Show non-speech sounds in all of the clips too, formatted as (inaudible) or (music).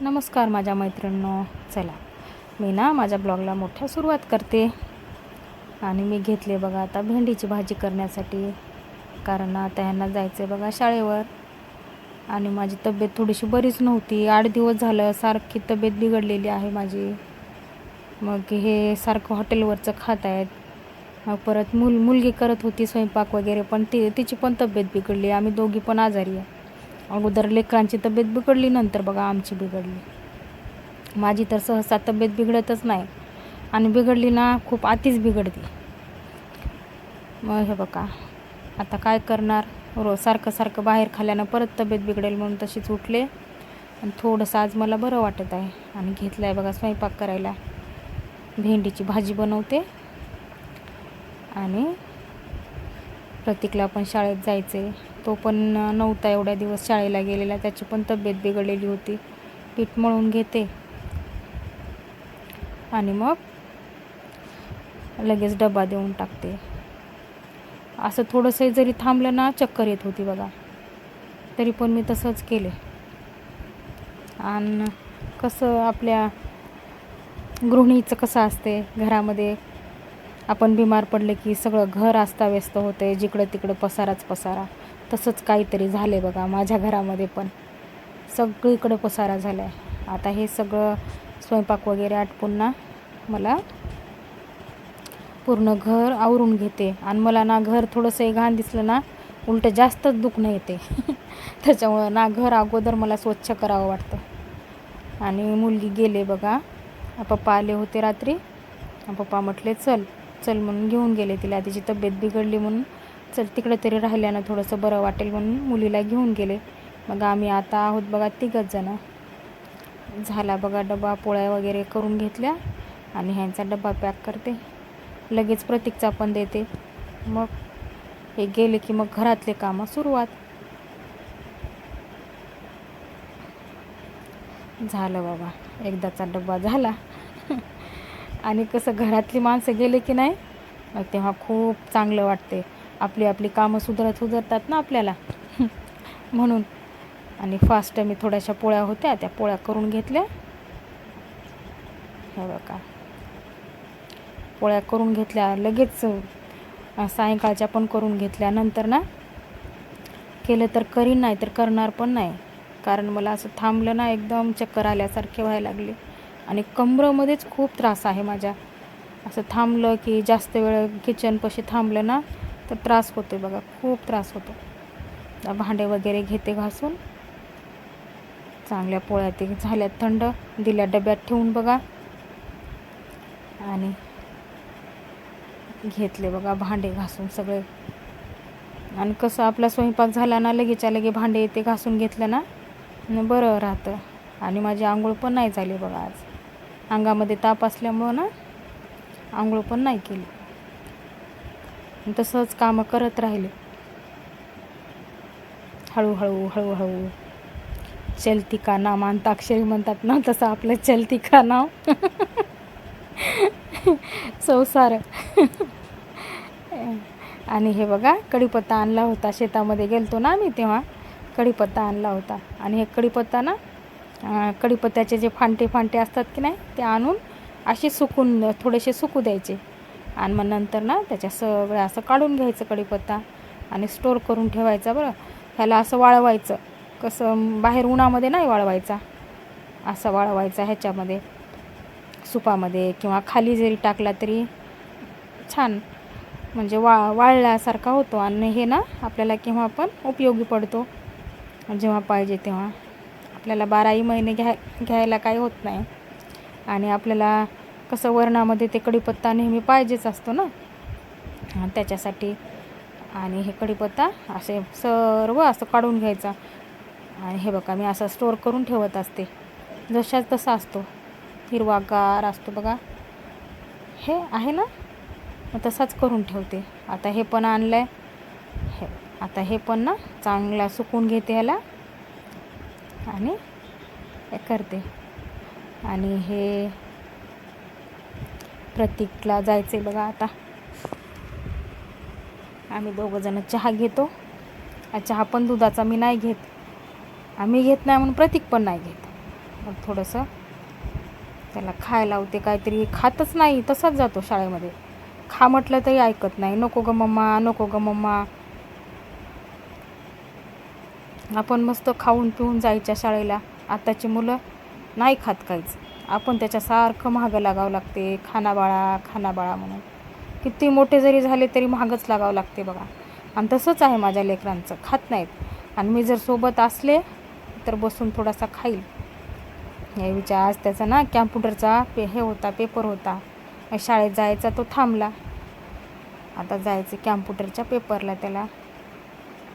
नमस्कार माझ्या मैत्रिणींनो. चला. मी ना माझ्या ब्लॉगला मोठ्या सुरुवात करते. आणि मी घेतले बघा आता भेंडीची भाजी करण्यासाठी. कारण आता ह्यांना जायचं आहे बघा शाळेवर. आणि माझी तब्येत थोडीशी बरीच नव्हती. आठ दिवस झालं सारखी तब्येत बिघडलेली आहे माझी. मग हे सारखं हॉटेलवरचं खात आहेत. मग परत मुल मुलगी करत होती स्वयंपाक वगैरे पण ती तिची पण तब्येत बिघडली. आम्ही दोघी पण आजारी आहे. अगोदर लेकरांची तब्येत बिघडली नंतर बघा आमची बिघडली. माझी तर सहसा तब्येत बिघडतच नाही. आणि बिघडली ना खूप आतीच बिघडते मग हे बघा आता काय करणार? रोज सारखं सारखं बाहेर खाल्ल्यानं परत तब्येत बिघडेल म्हणून तशीच उठले. आणि थोडंसं आज मला बरं वाटत आहे. आणि घेतलं आहे बघा स्वयंपाक करायला. भेंडीची भाजी बनवते. आणि प्रतीकला पण शाळेत जायचे तो पण नव्हता एवढ्या दिवस शाळेला गेलेला. त्याची पण तब्येत बिघडलेली होती. पीठ मळून घेते. आणि मग लगेच डबा देऊन टाकते. असं थोडंसं जरी थांबलं ना चक्कर येत होती बघा. तरी पण मी तसंच केले. आणि कसं आपल्या गृहिणीचं कसं असते घरामध्ये आपण बिमार पडले की सगळं घर अस्ताव्यस्त होते जिकडं तिकडं पसाराच पसारा. तसंच काहीतरी झालं आहे बघा माझ्या घरामध्ये पण. सगळीकडं पसारा झाला आहे आता हे सगळं स्वयंपाक वगैरे आटपून ना मला पूर्ण घर आवरून घेते. आणि मला ना घर थोडंसं घाण दिसलं ना उलटं जास्तच दुखणं येते. (laughs) त्याच्यामुळं ना घर अगोदर मला स्वच्छ करावं वाटतं. आणि मुलगी गेले बघा. पप्पा आले होते रात्री. पप्पा म्हटले चल चल म्हणून घेऊन गेले तिला. तिची तब्येत बिघडली म्हणून चल तिकडं तरी राहिल्यानं थोडंसं बरं वाटेल म्हणून मुलीला घेऊन गेले. मग आम्ही आता आहोत बघा तिघच जणं. झाला बघा डबा पोळ्या वगैरे करून घेतल्या आणि ह्यांचा डबा पॅक करते. लगेच प्रतीकचा पण देते. मग हे गेले की मग घरातले कामं सुरुवात. झालं बाबा एकदाचा डबा झाला. (laughs) आणि कसं घरातली माणसं गेले की नाही तेव्हा खूप चांगलं वाटते. आपली आपली कामं सुधारत सुधारतात ना आपल्याला. म्हणून. आणि फास्ट मी थोड्याशा पोळ्या होत्या त्या पोळ्या करून घेतल्या. हे बघा. पोळ्या करून घेतल्या लगेच सायंकाळच्या पण करून घेतल्या नंतर ना. केलं तर करीन नाही तर करणार पण नाही. कारण मला असं थांबलं ना एकदम चक्कर आल्यासारखे व्हायला लागले. आणि कमरमध्येच खूप त्रास आहे माझ्या. असं थांबलं की जास्त वेळ किचनपाशी थांबलं ना तर त्रास होतो बघा खूप त्रास होतो. भांडे वगैरे घेते घासून. चांगल्या पोळ्या ते झाल्या थंड दिल्या डब्यात ठेवून बघा. आणि घेतले बघा भांडे घासून सगळे. आणि कसं आपला स्वयंपाक झाला ना लगेच्या लगे भांडे ते घासून घेतलं ना बरं राहतं. आणि माझी आंघोळ पण नाही झाली बघा आज. अंगामध्ये ताप असल्यामुळं ना आंघोळ पण नाही केली. तसंच कामं करत राहिले. हळूहळू हळूहळू. चलती का नाम अंताक्षरी म्हणतात ना तसं आपलं चलती का नाव संसार. आणि हे बघा कढीपत्ता आणला होता. शेतामध्ये गेलतो ना आम्ही तेव्हा कढीपत्ता आणला होता. आणि हे कढीपत्ता ना कढीपत्त्याचे जे फांटे फांटे असतात की नाही ते आणून असे सुकून थोडेसे सुकू द्यायचे. आणि मग नंतर ना त्याच्या सगळं असं काढून घ्यायचं कढीपत्ता आणि स्टोर करून ठेवायचा बरं. ह्याला असं वाळवायचं. कसं बाहेर उन्हामध्ये नाही वाळवायचा. असं वाळवायचा ह्याच्यामध्ये सुपामध्ये किंवा खाली जरी टाकला तरी छान. म्हणजे वा वाळल्यासारखा होतो आणि हे ना आपल्याला केव्हा पण उपयोगी पडतो. जेव्हा पाहिजे तेव्हा. आपल्याला बाराही महिने घ्या घ्यायला काही होत नाही. आणि आपल्याला कसं वरणामध्ये ते कढीपत्ता नेहमी पाहिजेच असतो ना? त्याच्यासाठी. आणि हे कढीपत्ता असे सर्व असं काढून घ्यायचा. आणि हे बघा मी असं स्टोअर करून ठेवत असते. जशाच तसा असतो. हिरवागार असतो बघा. हे आहे ना? मग तसाच करून ठेवते. आता हे पण आणलं आहे हे आता हे पण ना चांगला सुकून घेते ह्याला आणि हे करते. आणि हे प्रतीकला जायचे बघा आता. आम्ही दोघंजणं चहा घेतो. चहा पण दुधाचा मी नाही घेत. आम्ही घेत नाही म्हणून प्रतीक पण नाही घेत. मग थोडंसं त्याला खायला होते काहीतरी. खातच नाही तसाच जातो शाळेमध्ये. खा म्हटलं तरी ऐकत नाही. नको ग मम्मा नको ग मम्मा. आपण मस्त खाऊन पिऊन जायच्या शाळेला. आताची मुलं नाही खात काहीच. आपण त्याच्यासारखं महागं लागावं लागते खाना बाळा खाना बाळा म्हणून. किती मोठे जरी झाले तरी महागच लागावं लागते बघा. आणि तसंच आहे माझ्या लेकरांचं खात नाहीत. आणि मी जर सोबत असले तर बसून थोडासा खाईल. विचार आज त्याचा ना कॅम्प्युटरचा पे हे होता पेपर होता. मग शाळेत जायचा तो थांबला. आता जायचं कॅम्प्युटरच्या पेपरला त्याला.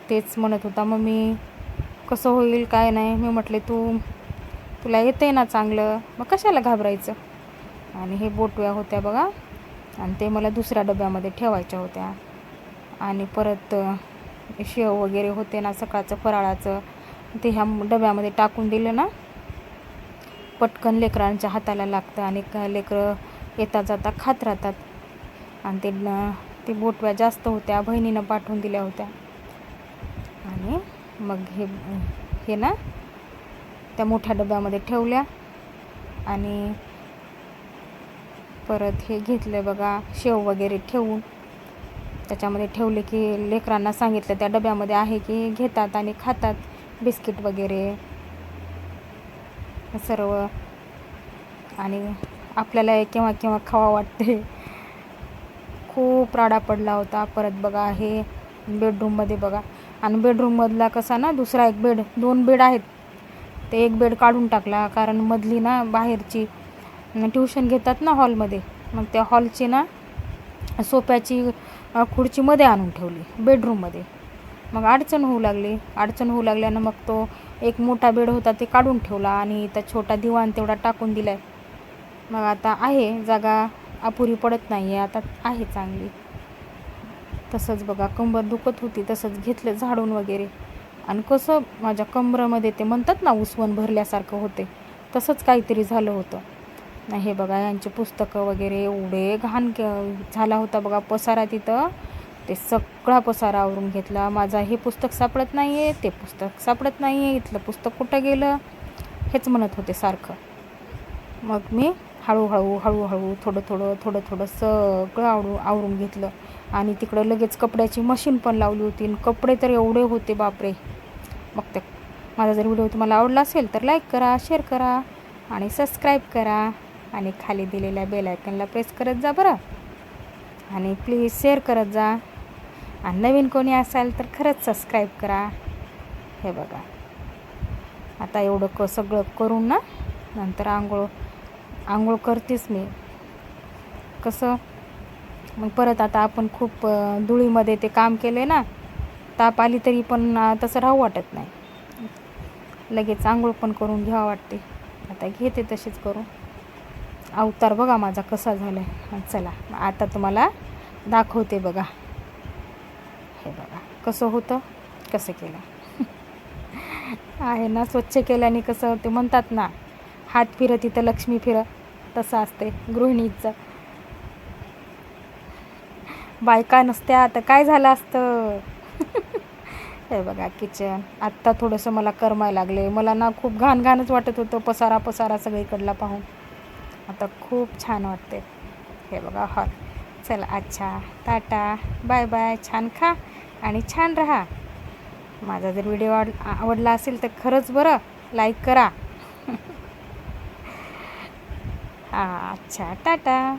तेच म्हणत होता मग मी कसं होईल काय नाही? मी म्हटले तू तुला येते ना चांगलं? मग कशाला घाबरायचं? आणि हे बोटव्या होत्या बघा. आणि ते मला दुसऱ्या डब्यामध्ये ठेवायच्या होत्या. आणि परत शेव वगैरे होते ना सकाळचं फराळाचं. ते ह्या डब्यामध्ये टाकून दिलं ना. पटकन लेकरांच्या हाताला लागतं आणि लेकरं येता जाता खात राहतात. आणि ते न- ते बोटव्या जास्त होत्या बहिणीनं पाठवून दिल्या होत्या. आणि मग हे हे ना त्या मोठ्या डब्यामध्ये ठेवल्या आणि परत हे घेतलं बघा शेव वगैरे ठेवून. त्याच्यामध्ये ठेवले की लेकरांना सांगितलं त्या डब्यामध्ये आहे की घेतात आणि खातात बिस्किट वगैरे. सर्व. आणि आपल्याला हे केव्हा केव्हा खावा वाटते खूप राडा पडला होता. परत बघा हे बेडरूममध्ये बघा. आणि बेडरूममधला कसा ना दुसरा एक बेड दोन बेड आहेत. ते एक बेड काढून टाकला कारण मधली ना बाहेरची ट्युशन घेतात ना हॉलमध्ये मग त्या हॉलची ना सोप्याची खुर्ची मध्ये आणून ठेवली बेडरूममध्ये मग अडचण होऊ लागली अडचण होऊ लागल्यानं मग तो एक मोठा बेड होता ते काढून ठेवला आणि त्या छोटा दिवाण तेवढा टाकून दिलाय. मग आता आहे जागा अपुरी पडत नाही आहे आता आहे चांगली. तसंच बघा कंबर दुखत होती तसंच घेतलं झाडून वगैरे. आणि कसं माझ्या कमरामध्ये ते म्हणतात ना उसवण भरल्यासारखं होते. तसंच काहीतरी झालं होतं. नाही हे बघा यांचे पुस्तकं वगैरे एवढे घाण झाला होता बघा पसारा तिथं. ते सगळा पसारा आवरून घेतला. माझा हे पुस्तक सापडत नाही आहे ते पुस्तक सापडत नाही आहे इथलं पुस्तक कुठं गेलं? हेच म्हणत होते सारखं. मग मी हळूहळू हळूहळू थोडं थोडं थोडं थोडं सगळं आवडू आवरून घेतलं. आणि तिकडं लगेच कपड्याची मशीन पण लावली होती आणि कपडे तर एवढे होते बापरे. मग ते माझा जर व्हिडिओ तुम्हाला आवडला असेल तर लाईक करा शेअर करा आणि सबस्क्राईब करा आणि खाली दिलेल्या बेलायकनला प्रेस करत जा बरं. आणि प्लीज शेअर करत जा. आणि नवीन कोणी असाल तर खरंच सबस्क्राईब करा. हे बघा. आता एवढं क सगळं करून ना नंतर आंघोळ आंघोळ करतेच मी. कसं? मग परत आता आपण खूप धुळीमध्ये ते काम केलं ना ताप आली तरी पण तसं राहू वाटत नाही. लगेच आंघोळ पण करून घ्यावं वाटते. आता घेते तशीच करून. अवतार बघा माझा कसा झाला आहे चला आता तुम्हाला दाखवते बघा. हे बघा कसं होतं कसं केलं. (laughs) आहे ना स्वच्छ केल्याने कसं ते म्हणतात ना हात फिरत इथं लक्ष्मी फिरत तसं असते गृहिणीचं. बायका नसत्या तर काय झालं असतं? हे बघा किचन आत्ता थोडंसं मला करमाय लागले मला ना खूप घाण घाणच वाटत होतं पसारा पसारा सगळीकडला पाहून. आता खूप छान वाटते हे बघा हॉल. चला अच्छा. टाटा. Bye bye. छान खा आणि छान राहा. माझा जर व्हिडिओ आवड आवडला असेल तर खरंच बरं. लाईक करा. (laughs) हां अच्छा. टाटा.